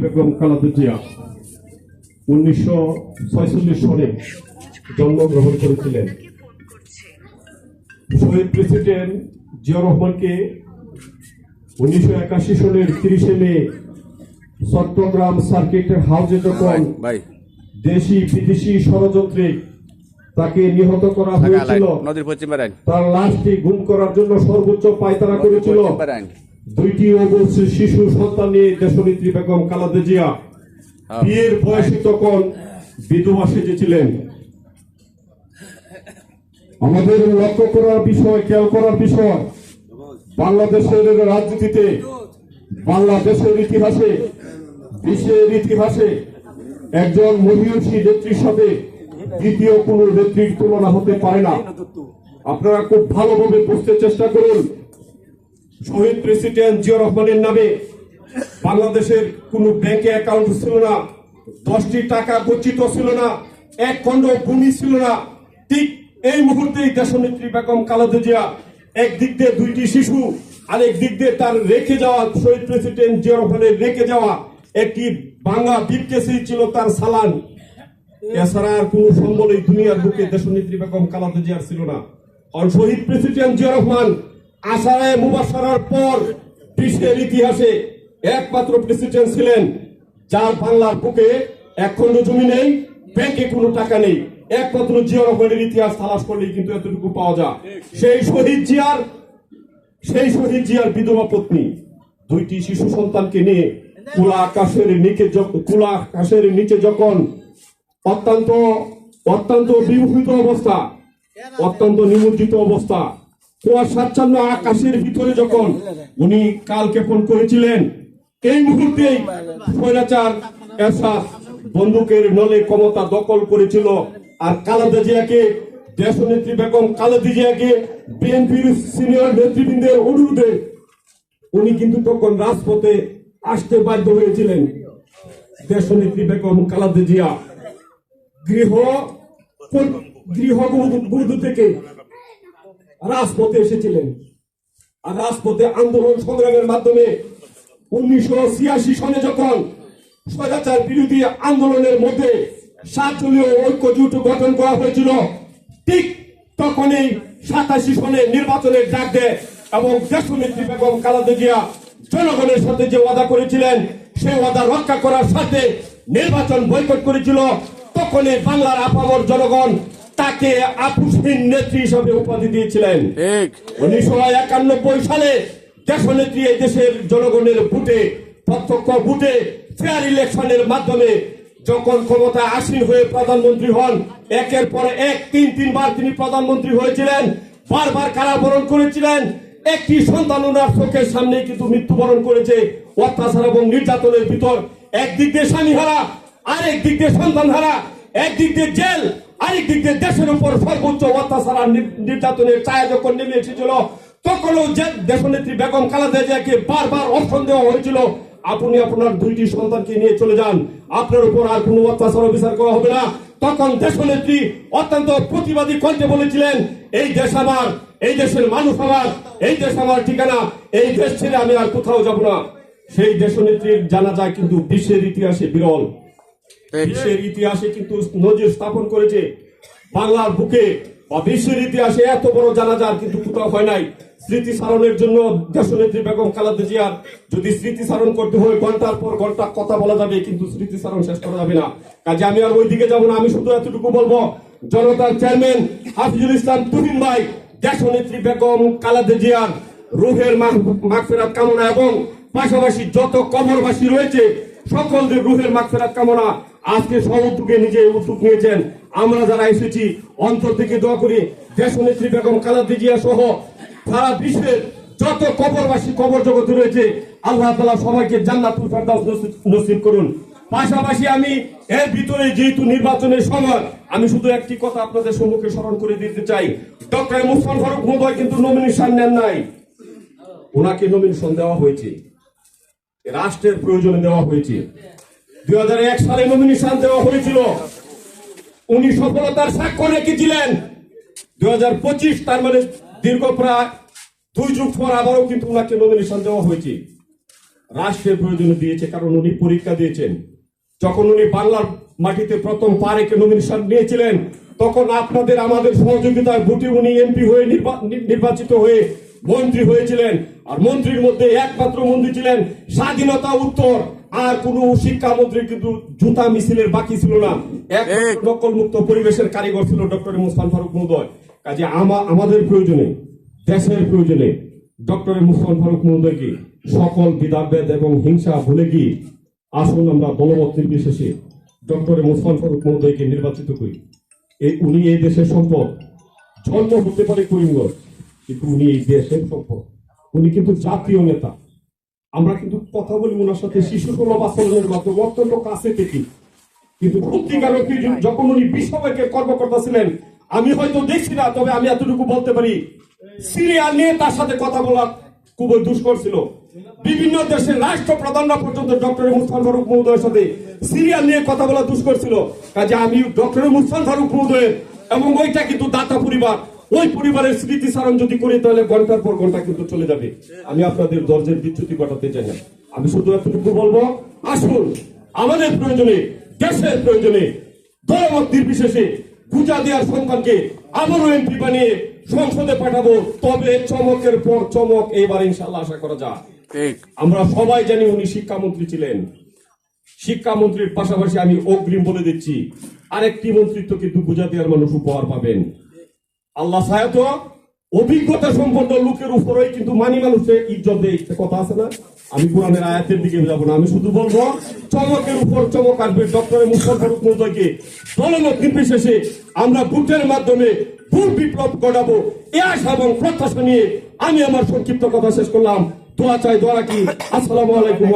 বেগম খালেদা জিয়া উনিশশো ছয়চল্লিশ সনে জন্মগ্রহণ করেছিলেন। শহীদ প্রেসিডেন্ট জিয়া রহমানকে উনিশশো একাশি সনের তিরিশে মে চট্টগ্রাম সার্কিটের হাউজে যখন দেশি বিদেশি ষড়যন্ত্রে তাকে নিহত করা হয়েছিল তার লাশটি গুম করার জন্য সর্বোচ্চ পায়তারা করেছিল। দুইটি অবশ্যই শিশু সন্তান নিয়ে দেশনেত্রী বেগম খালেদা জিয়া। বিয়ের বয়সে তখন বিধবা সেজেছিলেন। আমাদের লক্ষ্য করার বিষয় খেয়াল করার বিষয় বাংলাদেশের রাজনীতিতে বাংলাদেশের ইতিহাসে বিশ্বের ইতিহাসে একজন মহিষী নেত্রীর সাথে দ্বিতীয় কোন নেত্রীর তুলনা হতে পারে না। আপনারা খুব ভালোভাবে বুঝতে চেষ্টা করুন। শহীদ প্রেসিডেন্ট জিয়া রহমানের নামে বাংলাদেশের কোন ব্যাংকে অ্যাকাউন্ট ছিল না, দশটি টাকা গচ্ছিত ছিল না, এক খণ্ড ভূমি ছিল না। ঠিক এই মুহূর্তেই দেশনেত্রী বেগম খালেদা জিয়া একদিক দিয়ে দুইটি শিশু, আরেক দিক দিয়ে তার রেখে যাওয়া, শহীদ প্রেসিডেন্ট জিয়া রহমানের রেখে যাওয়া একটি বাংলা বিপকেসি ছিল তার সালান। এছাড়া আর কোন সম্বল এই দুনিয়ার বুকে দেশনেত্রী বেগম খালেদা জিয়ার ছিল না। আর শহীদ প্রেসিডেন্ট জিয়া রহমান আসারায় মুবাসারার পর বিশ্বের ইতিহাসে একমাত্র প্রেসিডেন্ট ছিলেন, যার বাংলার বুকে এক খণ্ড জমি নেই, ব্যাংকে কোনো টাকা নেই। একমাত্র জিয়া রহমানের ইতিহাস তালাশ করলেই কিন্তু এতটুকু পাওয়া যায়। সেই শহীদ জিয়ার, সেই শহীদ জিয়ার বিধবা পত্নী, দুইটি শিশু সন্তানকে নিয়ে খোলা আকাশের নিচে খোলা আকাশের নিচে যখন অত্যন্ত অত্যন্ত বিমোহিত অবস্থা, অত্যন্ত নিমজ্জিত অবস্থা কুয়াশাচ্ছন্ন আকাশের ভিতরে যখন উনি কাল ক্ষেপণ করেছিলেন, এই মুহূর্তেই স্বৈরাচার বন্দুকের নলে ক্ষমতা দখল করেছিল। আর কালাদা জিয়াকে বেগম জিয়াকে, বিএনপির সিনিয়র নেতৃবৃন্দের অনুরোধে উনি কিন্তু তখন রাজপথে আসতে বাধ্য হয়েছিলেন। দেশনেত্রী বেগম খালেদা জিয়া গৃহ গৃহ থেকে রাজপথে এসেছিলেন। আর রাজপথে আন্দোলন সংগ্রামের মাধ্যমে উনিশশো ছিয়াশি সনে যখন স্বৈরাচার বিরোধী আন্দোলনের মধ্যে সাতজনীয় ঐক্য জোট গঠন করা হয়েছিল, ঠিক তখনই সাতাশি সনে নির্বাচনের ডাক দেয় এবং দেশনেত্রী বেগম খালেদা জিয়া জনগণের সাথে যে ওয়াদা করেছিলেন সেই ওয়াদা রক্ষা করার সাথে নির্বাচন বয়কট করেছিল। তখনই বাংলার আপামর জনগণ তাকে আপুসহীন নেত্রী হিসাবে উপাধি দিয়েছিলেন। উনিশশো একানব্বই সালে দেশনেত্রী এই দেশের জনগণের ভোটে প্রত্যক্ষ ভোটে ফেয়ার ইলেকশনের মাধ্যমে যখন ক্ষমতায় আসীন হয়ে প্রধানমন্ত্রী হন একের পর এক তিন তিনবার তিনি প্রধানমন্ত্রী হয়েছিলেন বারবার কারাবরণ করেছিলেন। একটি সন্তান ওনার চোখের সামনে কিন্তু মৃত্যুবরণ করেছে অত্যাচার এবং নির্যাতনের ভিতর। একদিক দিয়ে স্বামী হারা আরেক দিক দিয়ে সন্তান হারা একদিক দিয়ে জেল দেশের উপর সর্বোচ্চ অত্যাচার নির্যাতনের ছায়া যখন নেমে এসেছিল, তখনও যে দেশনেত্রী বেগম বারবার দেওয়া হয়েছিল, আপনি আপনার দুইটি সন্তানকে নিয়ে চলে যান। আপনার উপর আর কোনো অত্যাচার করা হবে না। তখন দেশনেত্রী অত্যন্ত প্রতিবাদী কণ্ঠে বলেছিলেন, এই দেশ আমার, এই দেশের মানুষ আমার, এই দেশ আমার ঠিকানা, এই দেশ ছেড়ে আমি আর কোথাও যাব না। সেই দেশনেত্রীর জানা যায় কিন্তু বিশ্বের ইতিহাসে বিরল। বিশ্বের ইতিহাসে কিন্তু নজির স্থাপন করেছে। বাংলার বুকে বা বিশ্বের ইতিহাসে এত বড় জানাজার কিন্তু কোথাও হয় নাই। স্মৃতি সারণের জন্য দেশনেত্রী বেগম খালেদা জিয়ার যদি স্মৃতি সারণ করতে হয় ঘণ্টার পর ঘণ্টা কথা বলা যাবে কিন্তু স্মৃতি সারণ শেষ করা যাবে না। কাজে আমি আর ওই দিকে যাব না আমি শুধু এতটুকু বলব জনতার চেয়ারম্যান হাফিজুল ইসলাম তুহিন ভাই দেশনেত্রী বেগম খালেদা জিয়ার রুহের মাগফেরাত কামনা এবং পাশাপাশি যত কবরবাসী রয়েছে সকলদের রুহের মাগফেরাত কামনা আজকে উদ্যোগে নিজে উদ্যোগ নিয়েছেন। আমরা যারা এসেছি, অন্তর থেকে দোয়া করি, দেশনেত্রী বেগম খালেদা জিয়া সহ সারা বিশ্বের যত কবরবাসী কবর জগতে রয়েছে, আল্লাহ তালা সবাইকে জান্নাতুল ফেরদাউস নসিব- করুন। পাশাপাশি আমি এর ভিতরে যেহেতু নির্বাচনের সময়, আমি শুধু একটি কথা আপনাদের সম্মুখে স্মরণ করে দিতে চাই। ডক্টর মুসমান ফারুক মহোদয় কিন্তু নমিনেশন নেন নাই। ওনাকে নমিনেশন দেওয়া হয়েছে। রাষ্ট্রের প্রয়োজনে দেওয়া হয়েছে। দুই সালে নমিনেশন দেওয়া হয়েছিল। উনি সফলতার স্বাক্ষর রেখেছিলেন দুই তার মানে দীর্ঘ প্রায় দুই যুগ পর আবারও কিন্তু ওনাকে নমিনেশন দেওয়া হয়েছে। রাষ্ট্রের প্রয়োজনে দিয়েছে, কারণ উনি পরীক্ষা দিয়েছেন। যখন উনি বাংলার মাটিতে প্রথম পা রেখে নমিনেশন নিয়েছিলেন, তখন আপনাদের, আমাদের সহযোগিতায় ভোটে উনি এমপি হয়ে নির্বাচিত হয়ে মন্ত্রী হয়েছিলেন আর মন্ত্রীর মধ্যে একমাত্র মন্ত্রী ছিলেন স্বাধীনতা উত্তর। আর কোন শিক্ষামন্ত্রী কিন্তু জুতা মিছিলের বাকি ছিল না। এক। নকল মুক্ত পরিবেশের কারিগর ছিল ডক্টর মুসফান ফারুক মহোদয়। কাজে আমা- আমাদের প্রয়োজনে দেশের প্রয়োজনে ডক্টর মুসফান ফারুক মহোদয়কে সকল বিধাভেদ এবং হিংসা ভুলে গিয়ে আসুন আমরা দলমত নির্বিশেষে ডক্টর মুসফান ফারুক মহোদয়কে নির্বাচিত করি। এই উনি এই দেশের সম্পদ। জন্ম হতে পারে করিমগঞ্জ। কিন্তু উনি এই দেশের সম্পদ উনি কিন্তু জাতীয় নেতা। আমরা কিন্তু কথা বলি ওনার সাথে শিশু সুলভ আচরণের মাধ্যমে। অত্যন্ত কাছে থেকে। কিন্তু সত্যিকার যখন উনি বিশ্বব্যাংকের কর্মকর্তা ছিলেন, আমি হয়তো দেখছি না, তবে আমি এতটুকু বলতে পারি সিরিয়াল নিয়ে তার সাথে কথা বলা খুবই দুষ্কর ছিল। বিভিন্ন দেশের রাষ্ট্রপ্রধানরা পর্যন্ত ডক্টর মুস্তান ফারুক মহোদয়ের সাথে সিরিয়াল নিয়ে কথা বলা দুষ্কর ছিল। কাজে আমি ডক্টর মুস্তান ফারুক মহোদয়ের এবং ওইটা কিন্তু দাতা পরিবার ওই পরিবারের স্মৃতিচারণ যদি করি তাহলে ঘণ্টার পর ঘণ্টা কিন্তু চলে যাবে। আমি আপনাদের দরজের বিচ্যুতি ঘটাতে চাই না। আমি শুধু এতটুকু বলব আসুন আমাদের প্রয়োজনে দেশের প্রয়োজনে দলমত নির্বিশেষে পূজা দেওয়ার সন্তানকে আবারও এমপি বানিয়ে সংসদে পাঠাবো। তবে চমকের পর চমক এইবার ইনশাল্লাহ আশা করা যায় আমরা সবাই জানি উনি শিক্ষামন্ত্রী ছিলেন। শিক্ষামন্ত্রীর পাশাপাশি আমি অগ্রিম বলে দিচ্ছি আরেকটি মন্ত্রিত্ব কিন্তু দেওয়ার মানুষ উপহার পাবেন। আল্লাহ সায়াত অভিজ্ঞতা সম্পন্ন লোকের উপরেই কিন্তু মানি মানুষের ইজ্জত দেয় কথা আছে না? আমি কোরআনের আয়াতের দিকে যাব না, আমি শুধু বলব, চমকের উপর চমক আসবে ডক্টর মুস্তফা ফারুক মহোদয়কে। নির্বিশেষে আমরা ভোটের মাধ্যমে ভুল বিপ্লব ঘটাবো, এ আশা এবং প্রত্যাশা নিয়ে আমি আমার সংক্ষিপ্ত কথা শেষ করলাম। দোয়া চাই, দোয়া রাখি। আসসালামু আলাইকুম